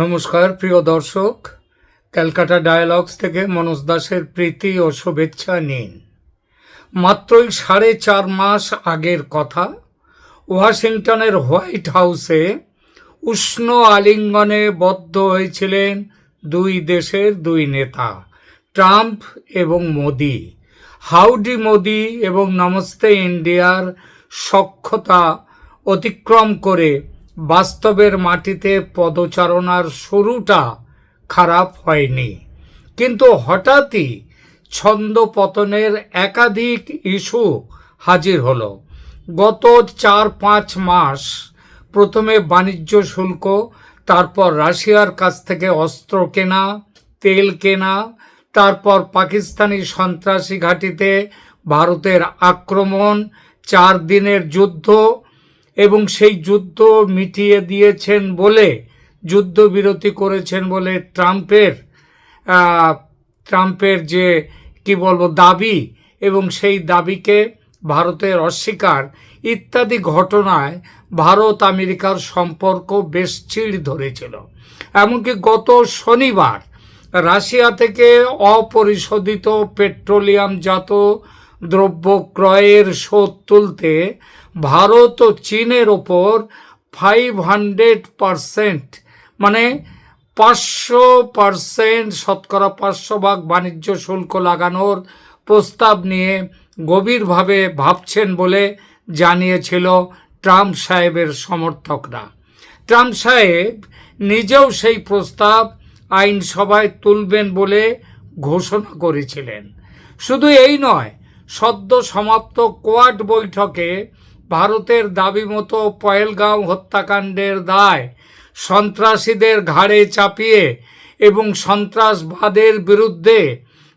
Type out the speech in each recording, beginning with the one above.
নমস্কার, প্রিয় দর্শক। ক্যালকাটা ডায়ালগস থেকে মনোজ দাসের প্রীতি ও শুভেচ্ছা নিন। মাত্রই সাড়ে চার মাস আগের কথা, ওয়াশিংটনের হোয়াইট হাউসে উষ্ণ আলিঙ্গনে বদ্ধ হয়েছিলেন দুই দেশের দুই নেতা, ট্রাম্প এবং মোদি। হাউডি মোদি এবং নমস্তে ইন্ডিয়ার সক্ষতা অতিক্রম করে বাস্তবের মাটিতে পদচারণার শুরুটা খারাপ হয়নি। কিন্তু হঠাৎই ছন্দ পতনের একাধিক ইস্যু হাজির হলো। গত চার পাঁচ মাস প্রথমে বাণিজ্য শুল্ক, তারপর রাশিয়ার কাছ থেকে অস্ত্র কেনা, তেল কেনা, তারপর পাকিস্তানি সন্ত্রাসী ঘাঁটিতে ভারতের আক্রমণ, চার দিনের যুদ্ধ এবং সেই যুদ্ধ মিটিয়ে দিয়েছেন বলে যুদ্ধবিরতি করেছেন বলে ট্রাম্পের ট্রাম্পের যে, কি বলব, দাবি এবং সেই দাবিকে ভারতের অস্বীকার ইত্যাদি ঘটনায় ভারত আমেরিকার সম্পর্ক বেশ চিড় ধরেছিল। এমনকি গত শনিবার রাশিয়া থেকে অপরিশোধিত পেট্রোলিয়ামজাত দ্রব্য ক্রয়ের শোধ তুলতে ভারত ও চীনের ওপর ফাইভ হান্ড্রেড পারসেন্ট মানে পাঁচশো পারসেন্ট শতকরা পাঁচশো ভাগ বাণিজ্য শুল্ক লাগানোর প্রস্তাব নিয়ে গভীরভাবে ভাবছেন বলে জানিয়েছিল ট্রাম্প সাহেবের সমর্থকরা। ট্রাম্প সাহেব নিজেও সেই প্রস্তাব আইনসভায় তুলবেন বলে ঘোষণা করেছিলেন। শুধু এই নয়, সদ্য সমাপ্ত কোয়াড বৈঠকে ভারতের দাবি মতো পয়েলগাঁও হত্যাকাণ্ডের দায় সন্ত্রাসীদের ঘাড়ে চাপিয়ে এবং সন্ত্রাসবাদের বিরুদ্ধে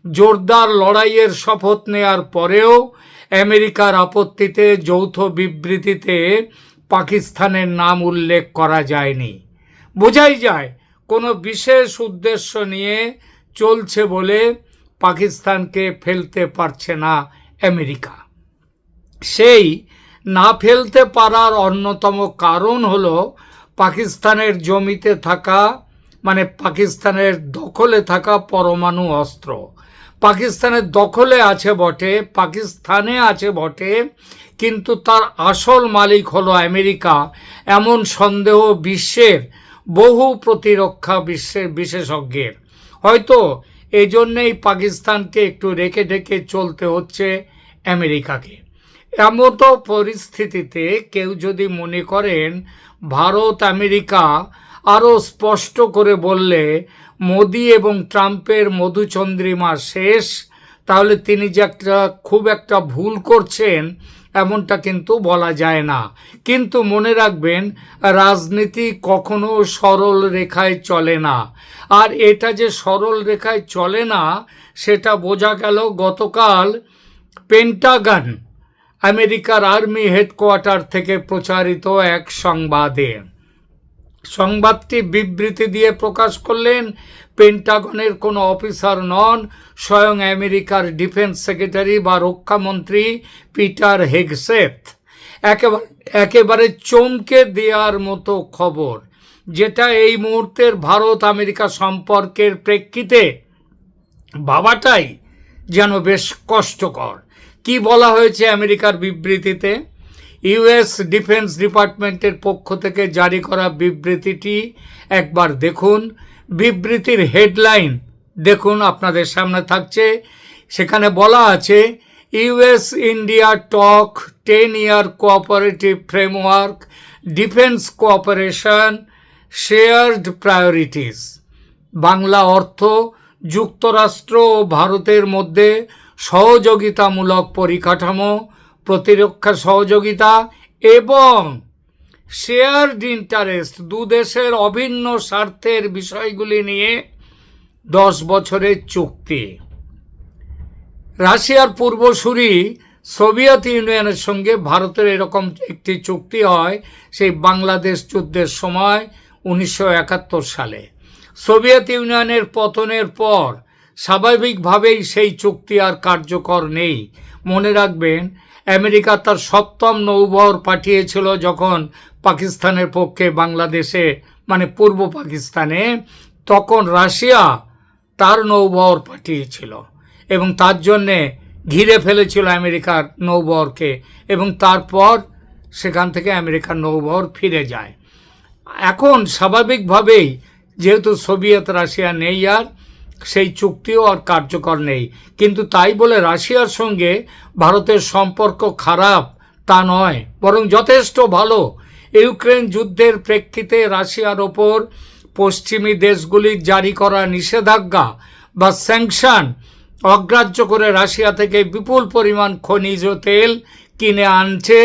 জোরদার লড়াইয়ের শপথ নেয়ার পরেও আমেরিকার আপত্তিতে যৌথ বিবৃতিতে পাকিস্তানের নাম উল্লেখ করা যায়নি। বোঝাই যায়, কোনো বিশেষ উদ্দেশ্য নিয়ে চলছে বলে পাকিস্তানকে ফেলতে পারছে না আমেরিকা। সেই না ফেলতে পারার অন্যতম কারণ হল পাকিস্তানের জমিতে থাকা মানে পাকিস্তানের দখলে থাকা পরমাণু অস্ত্র। পাকিস্তানের দখলে আছে বটে, পাকিস্তানে আছে বটে, কিন্তু তার আসল মালিক হলো আমেরিকা। এমন সন্দেহ বিশ্বের, বহু প্রতিরক্ষা বিশ্বের বিশেষজ্ঞের। হয়তো এই জন্যেই পাকিস্তানকে একটু রেখে ঢেকে চলতে হচ্ছে আমেরিকাকে। এমতো পরিস্থিতিতে কেউ যদি মনে করেন, ভারত, আমেরিকা আরও স্পষ্ট করে বললে, মোদি এবং ট্রাম্পের মধুচন্দ্রিমা শেষ, তাহলে তিনি যে একটা খুব একটা ভুল করছেন, এমনটা কিন্তু বলা যায় না। কিন্তু মনে রাখবেন, রাজনীতি কখনো সরল রেখায় চলে না। আর এটা যে সরল রেখায় চলে না, সেটা বোঝা গেল গতকাল পেন্টাগন আমেরিকার আর্মি হেডকোয়ার্টার থেকে প্রচারিত এক সংবাদে। সংবাদটি বিবৃতি দিয়ে প্রকাশ করলেন, পেন্টাগনের কোনো অফিসার নন, স্বয়ং আমেরিকার ডিফেন্স সেক্রেটারি বা রক্ষামন্ত্রী পিটার হেগসেথ। একেবারে একেবারে চমকে দেওয়ার মতো খবর, যেটা এই মুহূর্তের ভারত আমেরিকা সম্পর্কের প্রেক্ষিতে ভাবাটাই যেন বেশ কষ্টকর। কি বলা হয়েছে আমেরিকার বিবৃতিতে? ইউএস ডিফেন্স ডিপার্টমেন্টের পক্ষ থেকে জারি করা বিবৃতিটি একবার দেখুন। বিবৃতির হেডলাইন দেখুন, আপনাদের সামনে থাকছে। সেখানে বলা আছে, US India talk ten year cooperative framework, defence cooperation, shared priorities. Bangla অর্থ, যুক্তরাষ্ট্র ও ভারতের মধ্যে সহযোগিতামূলক পরিকাঠামো, প্রতিরক্ষা সহযোগিতা এবং শেয়ার্ড ইন্টারেস্ট দু দেশের অভিন্ন স্বার্থের বিষয়গুলি নিয়ে দশ বছরের চুক্তি। রাশিয়ার পূর্বসূরি সোভিয়েত ইউনিয়নের সঙ্গে ভারতের এরকম একটি চুক্তি হয়, সেই বাংলাদেশ যুদ্ধের সময় উনিশশো একাত্তর সালে। সোভিয়েত ইউনিয়নের পতনের পর স্বাভাবিকভাবেই সেই চুক্তি আর কার্যকর নেই। মনে রাখবেন, আমেরিকা তার সপ্তম নৌবহর পাঠিয়েছিল যখন পাকিস্তানের পক্ষে বাংলাদেশে মানে পূর্ব পাকিস্তানে, তখন রাশিয়া তার নৌবহর পাঠিয়েছিল এবং তার জন্যে ঘিরে ফেলেছিল আমেরিকার নৌবহরকে এবং তারপর সেখান থেকে আমেরিকার নৌবহর ফিরে যায়। এখন স্বাভাবিকভাবেই, যেহেতু সোভিয়েত রাশিয়া নেই আর সেই চুক্তিও আর কার্যকর নেই। কিন্তু তাই বলে রাশিয়ার সঙ্গে ভারতের সম্পর্ক খারাপ তা নয়, বরং যথেষ্ট ভালো। ইউক্রেন যুদ্ধের প্রেক্ষিতে রাশিয়ার ওপর পশ্চিমী দেশগুলির জারি করা নিষেধাজ্ঞা বা স্যাংশন অগ্রাহ্য করে রাশিয়া থেকে বিপুল পরিমাণ খনিজ তেল কিনে আনছে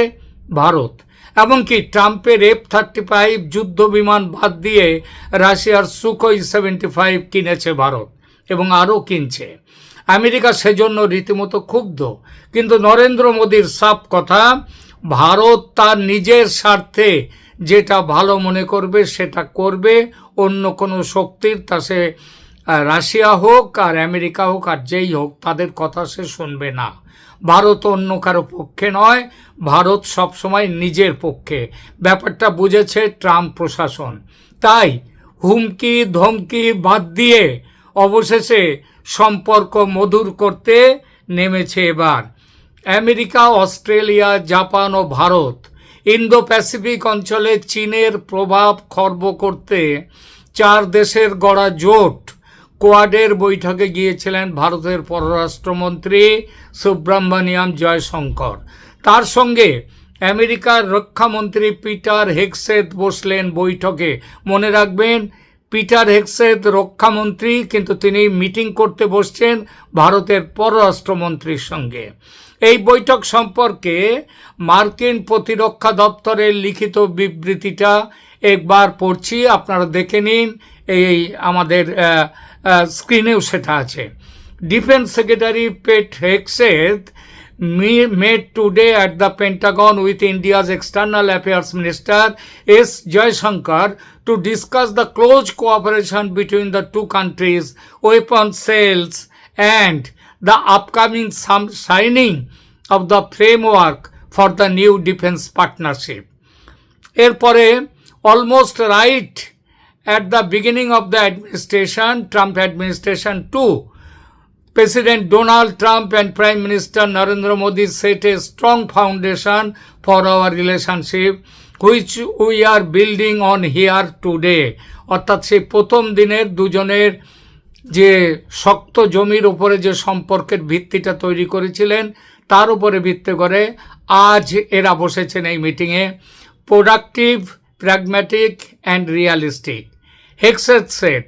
ভারত। এমনকি ট্রাম্পের এফ থার্টি ফাইভ যুদ্ধ বিমান বাদ দিয়ে রাশিয়ার সুখোই সেভেন্টি ফাইভ কিনেছে ভারত। এবং আরও কিনছে। আমেরিকা সেজন্য রীতিমতো ক্ষুব্ধ। কিন্তু নরেন্দ্র মোদীর সাপ কথা, ভারত তার নিজের স্বার্থে যেটা ভালো মনে করবে সেটা করবে, অন্য কোনো শক্তির তা সে রাশিয়া হোক আর আমেরিকা হোক আর যেই হোক, তাদের কথা সে শুনবে না। ভারত অন্য কারও পক্ষে নয়, ভারত সবসময় নিজের পক্ষে। ব্যাপারটা বুঝেছে ট্রাম্প প্রশাসন। তাই হুমকি, ধমকি বাদ দিয়ে অবশেষে সম্পর্ক মধুর করতে নেমেছে এবার। আমেরিকা, অস্ট্রেলিয়া, জাপান ও ভারত ইন্দো প্যাসিফিক অঞ্চলে চীনের প্রভাব খর্ব করতে চার দেশের গড়া জোট কোয়াডের বৈঠকে গিয়েছিলেন ভারতের পররাষ্ট্রমন্ত্রী সুব্রহ্মণ্যম জয়শঙ্কর। তার সঙ্গে আমেরিকার রক্ষামন্ত্রী পিটার হেক্সেত বসলেন বৈঠকে। মনে রাখবেন পিটার হেক্সেত রক্ষামন্ত্রী, কিন্তু তিনি মিটিং করতে বসছেন ভারতের পররাষ্ট্রমন্ত্রীর সঙ্গে। এই বৈঠক সম্পর্কে মার্কিন প্রতিরক্ষা দপ্তরের লিখিত বিবৃতিটা একবার পড়ছি, আপনারা দেখে নিন। এই আমাদের স্ক্রিনেও সেটা আছে। Defence secretary Pete Hegseth me- met today at the Pentagon with India's External Affairs Minister S. Jaishankar to discuss the close cooperation between the two countries, weapon sales, and the upcoming some signing of the framework for the new defense partnership. এরপরে almost right at the beginning of the administration Trump administration to President Donald Trump and Prime Minister Narendra Modi set a strong foundation for our relationship which we are building on here today অর্থাৎ সেই প্রথম দিনের দুজনের যে শক্ত জমির উপরে যে সম্পর্কের ভিত্তিটা তৈরি করেছিলেন তার উপরে ভিত্তি করে আজ এরা বসেছেন এই মিটিংয়ে productive pragmatic and realistic Hegseth said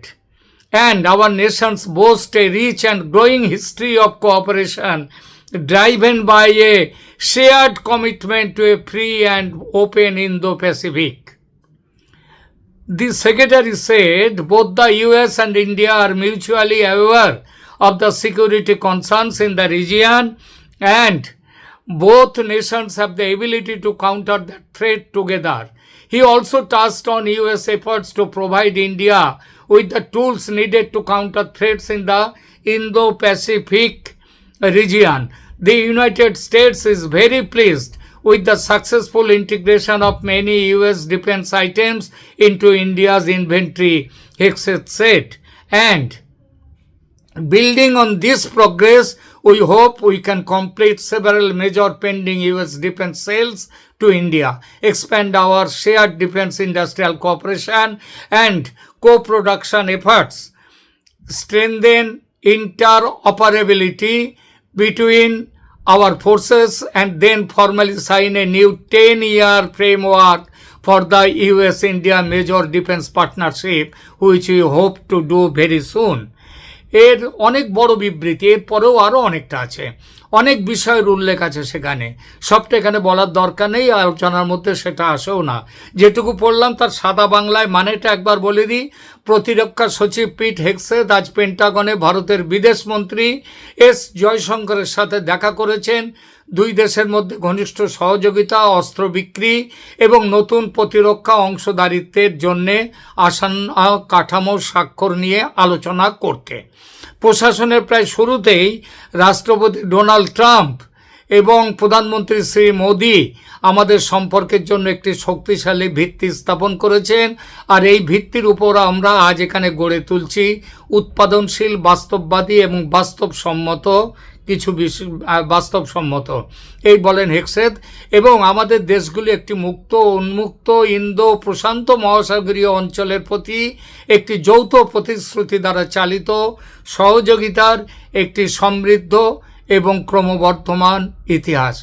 and our nations boast a rich and growing history of cooperation driven by a shared commitment to a free and open Indo-Pacific. The secretary said both the US and India are mutually aware of the security concerns in the region and both nations have the ability to counter the threat together. He also touched on US efforts to provide India with the tools needed to counter threats in the Indo Pacific region. The United States is very pleased with the successful integration of many US defense items into India's inventory, Hexet said. And Building on this progress, we hope we can complete several major pending US defense sales to India, expand our shared defense industrial cooperation and co-production efforts, strengthen interoperability between our forces and then formally sign a new 10-year framework for the US-India major defense partnership, which we hope to do very soon. এর অনেক বড় বিবৃতি এরপরেও আরও অনেকটা আছে অনেক বিষয়ের উল্লেখ আছে সেখানে। সবটা এখানে বলার দরকার নেই, আলোচনার মধ্যে সেটা আসেও না। যেটুকু পড়লাম তার সাদা বাংলায় মানেটা একবার বলে দিই। প্রতিরক্ষা সচিব পিট হেক্সেদ আজ পেন্টাগনে ভারতের বিদেশমন্ত্রী এস জয়শঙ্করের সাথে দেখা করেছেন। দুই দেশের মধ্যে ঘনিষ্ঠ সহযোগিতা, অস্ত্র বিক্রি এবং নতুন প্রতিরক্ষা অংশদারিত্বের জন্যে আসন্ন কাঠামো স্বাক্ষর নিয়ে আলোচনা করতে। প্রশাসনের প্রায় শুরুতেই রাষ্ট্রপতি ডোনাল্ড ট্রাম্প এবং প্রধানমন্ত্রী শ্রী মোদী আমাদের সম্পর্কের জন্য একটি শক্তিশালী ভিত্তি স্থাপন করেছেন। আর এই ভিত্তির উপর আমরা আজ এখানে গড়ে তুলছি উৎপাদনশীল, বাস্তববাদী এবং বাস্তবসম্মত কিছু বাস্তবসম্মত। এই বলেন হেক্সেদ, এবং আমাদের দেশগুলি একটি মুক্ত, উন্মুক্ত, ইন্দো, প্রশান্ত মহাসাগরীয় অঞ্চলের প্রতি একটি যৌথ প্রতিশ্রুতি দ্বারা চালিত, সহযোগিতার একটি সমৃদ্ধ এবং ক্রমবর্ধমান ইতিহাস।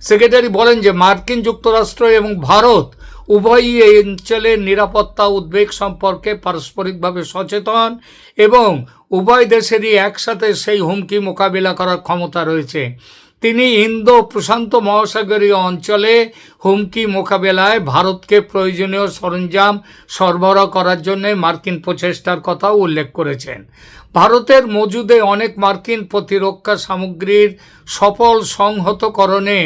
সেক্রেটারি বলেন যে, মার্কিন যুক্তরাষ্ট্র এবং ভারত উভয়ই এই অঞ্চলের নিরাপত্তা উদ্বেগ সম্পর্কে পারস্পরিকভাবে সচেতন এবং উভয় দেশেরই একসাথে সেই হুমকি মোকাবিলা করার ক্ষমতা রয়েছে। তিনি ইন্দো প্রশান্ত মহাসাগরীয় অঞ্চলে হুমকি মোকাবেলায় ভারতকে প্রয়োজনীয় সরঞ্জাম সরবরাহ করার জন্য মার্কিন প্রচেষ্টার কথাও উল্লেখ করেছেন। ভারতের মজুদে অনেক মার্কিন প্রতিরক্ষা সামগ্রীর সফল সংহতকরণে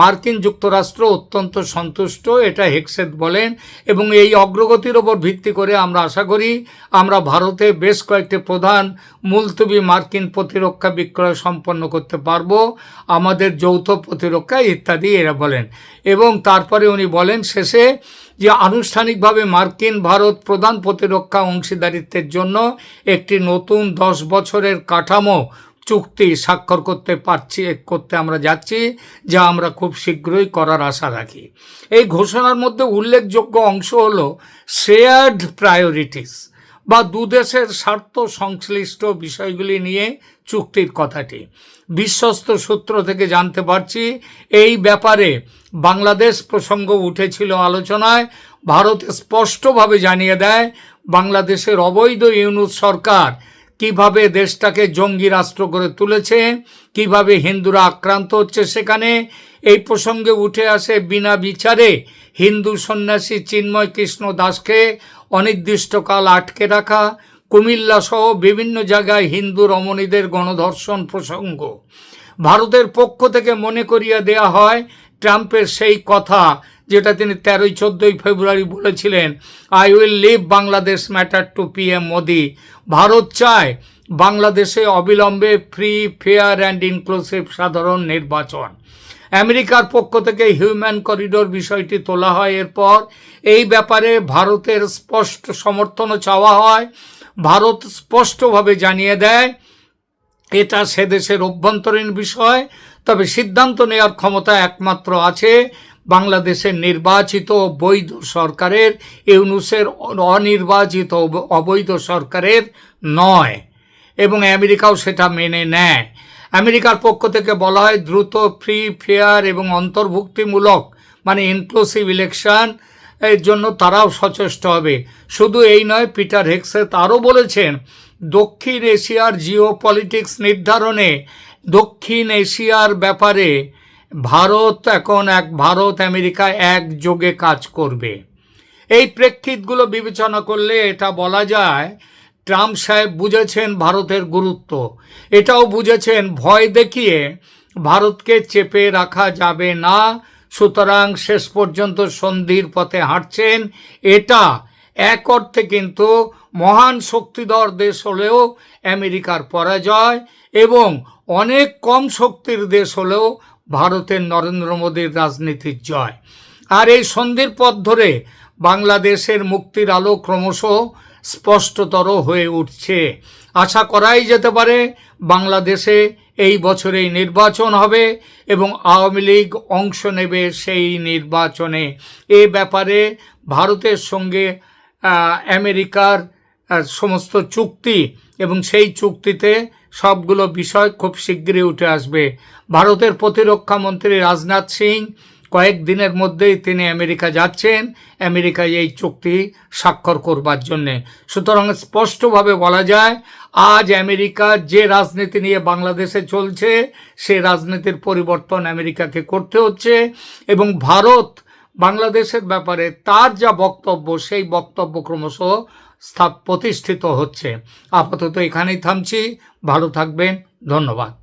মার্কিন যুক্তরাষ্ট্র অত্যন্ত সন্তুষ্ট, এটা হেক্সেট বলেন, এবং এই অগ্রগতির ওপর ভিত্তি করে আমরা আশা করি আমরা ভারতে বেশ কয়েকটি প্রধান মুলতবি মার্কিন প্রতিরক্ষা বিক্রয় সম্পন্ন করতে পারব, আমাদের যৌথ প্রতিরক্ষা ইত্যাদি, এরা বলেন। এবং তারপরে উনি বলেন, শেষে যে আনুষ্ঠানিকভাবে মার্কিন ভারত প্রধান প্রতিরক্ষা অংশীদারিত্বের জন্য একটি নতুন দশ বছরের কাঠামো চুক্তি স্বাক্ষর করতে পারছি, করতে আমরা যাচ্ছি, যা আমরা খুব শীঘ্রই করার আশা রাখি। এই ঘোষণার মধ্যে উল্লেখযোগ্য অংশ হল শেয়ার্ড প্রায়োরিটিস বা দুদেশের স্বার্থ সংশ্লিষ্ট বিষয়গুলি নিয়ে চুক্তির কথাটি। বিশ্বস্ত সূত্র থেকে জানতে পারছি, এই ব্যাপারে বাংলাদেশ প্রসঙ্গ উঠেছিল আলোচনায়। ভারত স্পষ্টভাবে জানিয়ে দেয়, বাংলাদেশের অবৈধ ইউনুস সরকার কীভাবে দেশটাকে জঙ্গি রাষ্ট্র করে তুলেছে, কীভাবে হিন্দুরা আক্রান্ত হচ্ছে সেখানে, এই প্রসঙ্গে উঠে আসে বিনা বিচারে হিন্দু সন্ন্যাসী চিন্ময় কৃষ্ণ দাসকে অনির্দিষ্টকাল আটকে রাখা, কুমিল্লা সহ বিভিন্ন জায়গায় হিন্দু রমণীদের গণধর্ষণ প্রসঙ্গ। ভারতের পক্ষ থেকে মনে করিয়ে দেয়া হয়, ট্রাম্পের সেই কথা যেটা তিনি তেরোই, চোদ্দোই ফেব্রুয়ারি বলেছিলেন I will leave Bangladesh matter to P M Modi Bharat চায় বাংলাদেশে অবিলম্বে ফ্রি ফেয়ার অ্যান্ড ইনক্লুসিভ সাধারণ নির্বাচন। আমেরিকার পক্ষ থেকে হিউম্যান করিডোর বিষয়টি তোলা হয়। এরপর এই ব্যাপারে ভারতের স্পষ্ট সমর্থনও চাওয়া হয়। ভারত স্পষ্টভাবে জানিয়ে দেয়, এটা সে দেশের অভ্যন্তরীণ বিষয়, তবে সিদ্ধান্ত নেওয়ার ক্ষমতা একমাত্র আছে। বাংলাদেশের নির্বাচিত বৈধ সরকারের, ইউনুসের অনির্বাচিত অবৈধ সরকারের নয় এবং আমেরিকাও সেটা মেনে নেয়। আমেরিকার পক্ষ থেকে বলা হয় দ্রুত, ফ্রি, ফেয়ার এবং অন্তর্ভুক্তিমূলক মানে ইনক্লুসিভ ইলেকশন এর জন্য তারাও সচেষ্ট হবে। শুধু এই নয়, পিটার হেক্সেত আরও বলেছেন, দক্ষিণ এশিয়ার জিও নির্ধারণে দক্ষিণ এশিয়ার ব্যাপারে ভারত এখন এক, ভারত, আমেরিকা একযোগে কাজ করবে। এই প্রেক্ষিতগুলো বিবেচনা করলে এটা বলা যায়, ট্রাম্প সাহেব বুঝেছেন ভারতের গুরুত্ব। এটাও বুঝেছেন, ভয় দেখিয়ে ভারতকে চেপে রাখা যাবে না, সুতরাং শেষ পর্যন্ত সন্ধির পথে হাঁটছেন। এটা এক অর্থে কিন্তু মহান শক্তিধর দেশ হলেও আমেরিকার পরাজয় এবং অনেক কম শক্তির দেশ হলেও ভারতের নরেন্দ্র মোদীর রাজনীতির জয়। আর এই সন্ধির পথ ধরে বাংলাদেশের মুক্তির আলো ক্রমশ স্পষ্টতর হয়ে উঠছে। আশা করাই যেতে পারে, বাংলাদেশে এই বছরেই নির্বাচন হবে এবং আওয়ামী লীগ অংশ নেবে সেই নির্বাচনে। এ ব্যাপারে ভারতের সঙ্গে আমেরিকার সমস্ত চুক্তি এবং সেই চুক্তিতে সবগুলো বিষয় খুব শীঘ্রই উঠে আসবে। ভারতের প্রতিরক্ষা মন্ত্রী রাজনাথ সিং কয়েকদিনের মধ্যেই তিনি আমেরিকা যাচ্ছেন, আমেরিকায় এই চুক্তি স্বাক্ষর করবার জন্যে। সুতরাং স্পষ্টভাবে বলা যায়, আজ আমেরিকা যে রাজনীতি নিয়ে বাংলাদেশে চলছে, সে রাজনীতির পরিবর্তন আমেরিকাকে করতে হচ্ছে এবং ভারত বাংলাদেশের ব্যাপারে তার যা বক্তব্য, সেই বক্তব্য ক্রমশ স্থাপ প্রতিষ্ঠিত হচ্ছে। আপাতত এখানেই থামছি। ভালো থাকবেন। ধন্যবাদ।